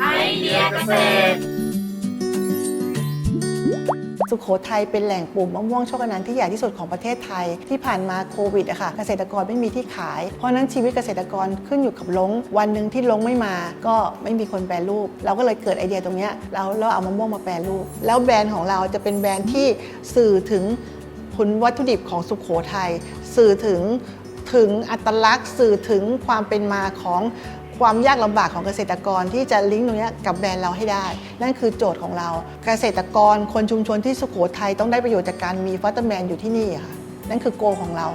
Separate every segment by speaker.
Speaker 1: ไอเดียเกษตร
Speaker 2: สุขโขทัยเป็นแหล่งปลูกมะม่วงโชคอนันต์ที่ใหญ่ที่สุดของประเทศไทย ที่ผ่านมาโควิดอะค่ะเกษตรกรไม่มีที่ขาย เพราะฉะนั้นชีวิตเกษตรกรขึ้นอยู่กับลง วันหนึ่งที่ลงไม่มา ก็ไม่มีคนแปรรูป เราก็เลยเกิดไอเดียตรงเนี้ยเราเราเอามะม่วงมาแปรรูป แล้วแบรนด์ของเราจะเป็นแบรนด์ที่สื่อถึงผลวัตถุดิบของสุขโขทัยสื่อถึงถึงอัตลักษณ์ สื่อถึงความเป็นมาของ ความยากลำบากของเกษตรกรที่จะลิงก์ตรงนี้กับแบรนด์เราให้ได้ นั่นคือโจทย์ของเรา เกษตรกรคนชุมชนที่สุโขทัยต้องได้ประโยชน์จากการมีฟัตเตอร์แมนอยู่ที่นี่ค่ะ นั่นคือโกของเรา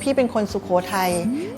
Speaker 2: พี่เป็นคนสุขโขทัย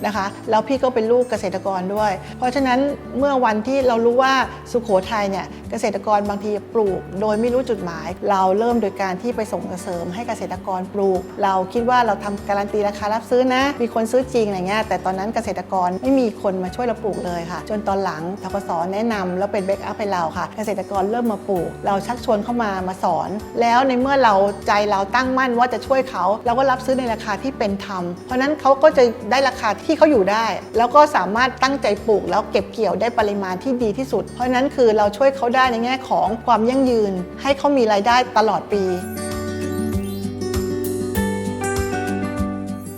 Speaker 2: นะคะแล้วพี่ก็เป็นลูกเกษตรกรด้วย เพราะฉะนั้นเมื่อวันที่เรารู้ว่าสุขโขทัยเนี่ยเกษตรกรบางทีปลูก โดยไม่รู้จุดหมาย เราเริ่มโดยการที่ไปส่งเสริมให้เกษตรกรปลูก เราคิดว่าเราทำการันตีราคารับซื้อนะ มีคนซื้อจริงอะไรเงี้ยแต่ตอนนั้นเกษตรกรไม่มีคนมาช่วยเราปลูกเลยค่ะ จนตอนหลังทกสแนะนำแล้วเป็นแบ็กอัพให้เราค่ะ เกษตรกรเริ่มมาปลูก เราชักชวนเข้ามามาสอน แล้วในเมื่อเราใจเราตั้งมั่นว่าจะช่วยเขา เราก็รับซื้อในราคาที่เป็นธรรมเพราะฉะนั้นเขาก็จะได้ราคาที่ที่เขาอยู่ได้ แล้วก็สามารถตั้งใจปลูก แล้วเก็บเกี่ยวได้ปริมาณที่ดีที่สุด เพราะฉะนั้นคือเราช่วยเขาได้ในแง่ของความยั่งยืน ให้เขามีรายได้ตลอดปี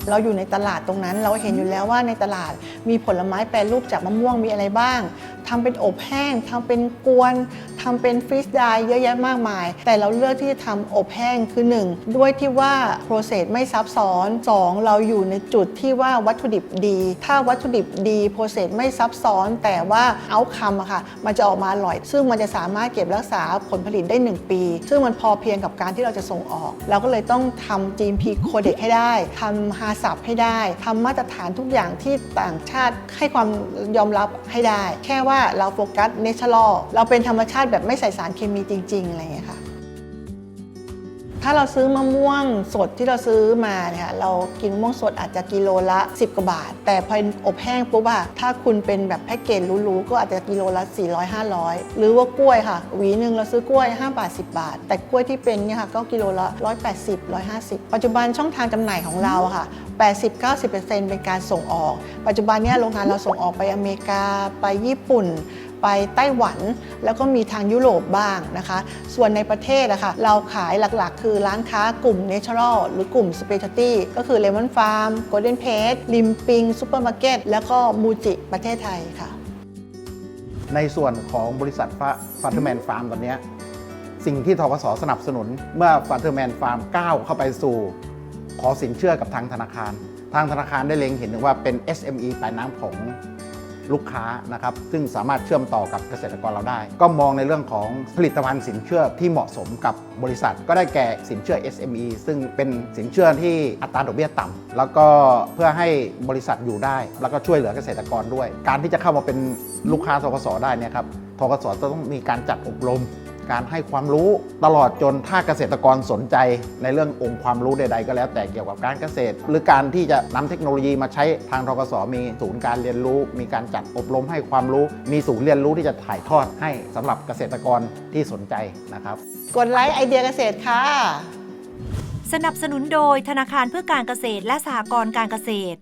Speaker 2: เราอยู่ในตลาดตรงนั้นเราเห็นอยู่แล้วว่าในตลาดมีผลไม้แปรรูปจากมะม่วงมีอะไรบ้างทำเป็นอบแห้งทำเป็นกวนทำเป็นฟรีสไดเยอะแยะมากมาย แต่เราเลือกที่จะทำอบแห้งคือ 1 ด้วยที่ว่าโปรเซสไม่ซับซ้อน 2 เราอยู่ในจุดที่ว่าวัตถุดิบดี ถ้าวัตถุดิบดีโปรเซสไม่ซับซ้อน แต่ว่าเอาคำอะค่ะมันจะออกมาอร่อย ซึ่งมันจะสามารถเก็บรักษาผลผลิตได้ 1 ปี ซึ่งมันพอเพียงกับการที่เราจะส่งออก เราก็เลยต้องทำ GMP Codec ให้ได้ทำฮาสับให้ได้ทำมาตรฐานทุกอย่างที่ต่างชาติให้ความยอมรับให้ได้ แค่ว่าว่าเราโฟกัสเนเชอรัลเราเป็นธรรมชาติแบบไม่ใส่สารเคมีจริงๆอะไรอย่างเงี้ยค่ะ ถ้าเราซื้อมะม่วงสดที่เราซื้อมาเนี่ยเรากินมะม่วงสดอาจจะกิโลละ 10 กว่าบาท แต่พออบแห้งปุ๊บอะถ้าคุณเป็นแบบแพ็กเกจหรู้ๆก็อาจจะกิโลละ 400 500 หรือว่ากล้วยค่ะ หวีหนึ่งเราซื้อกล้วย 5 บาท 10 บาท แต่กล้วยที่เป็นเนี่ยค่ะก็กิโลละ 180 150 ปัจจุบันช่องทางจำหน่ายของเราอะค่ะ 80-90%เป็นการส่งออก ปัจจุบันเนี่ยโรงงานเราส่งออกไปอเมริกาไปญี่ปุ่น ไปไต้หวัน แล้วก็มีทางยุโรปบ้างนะคะ ส่วนในประเทศอะค่ะเราขายหลักๆ คือร้านค้ากลุ่ม Natural หรือกลุ่ม Specialty ก็คือ Lemon Farm Golden Page ริมปิงซูเปอร์มาร์เก็ตแล้วก็มูจิประเทศไทยค่ะ
Speaker 3: ในส่วนของบริษัทฟาร์เทอร์แมนฟาร์มตอนนี้สิ่งที่ทกสสนับสนุนเมื่อฟาร์เทอร์แมนฟาร์มก้าวเข้าไปสู่ขอสินเชื่อกับทางธนาคาร ทางธนาคารได้เล็งเห็นถึงว่าเป็น SME ปลายน้ำของ ลูกค้านะครับซึ่งสามารถเชื่อมต่อกับเกษตรกรเราได้ ก็มองในเรื่องของผลิตภัณฑ์สินเชื่อที่เหมาะสมกับบริษัท ก็ได้แก่สินเชื่อ SME ซึ่งเป็นสินเชื่อที่อัตราดอกเบี้ยต่ำแล้วก็เพื่อให้บริษัทอยู่ได้ แล้วก็ช่วยเหลือเกษตรกรด้วย การที่จะเข้ามาเป็นลูกค้าทกสได้เนี่ยครับทกสจะต้องมีการจัดอบรม การให้ความรู้ตลอดจนถ้าเกษตรกรสนใจในเรื่ององค์ความรู้ใดๆ ก็แล้วแต่เกี่ยวกับการเกษตร หรือการที่จะนำเทคโนโลยีมาใช้ทางทกสมีศูนย์การเรียนรู้ มีการจัดอบรมให้ความรู้ มีศูนย์เรียนรู้ที่จะถ่ายทอดให้สำหรับเกษตรกรที่สนใจนะครับ
Speaker 2: กดไลค์ไอเดียเกษตรค่ะ
Speaker 4: สนับสนุนโดยธนาคารเพื่อการเกษตรและสหกรณ์การเกษตร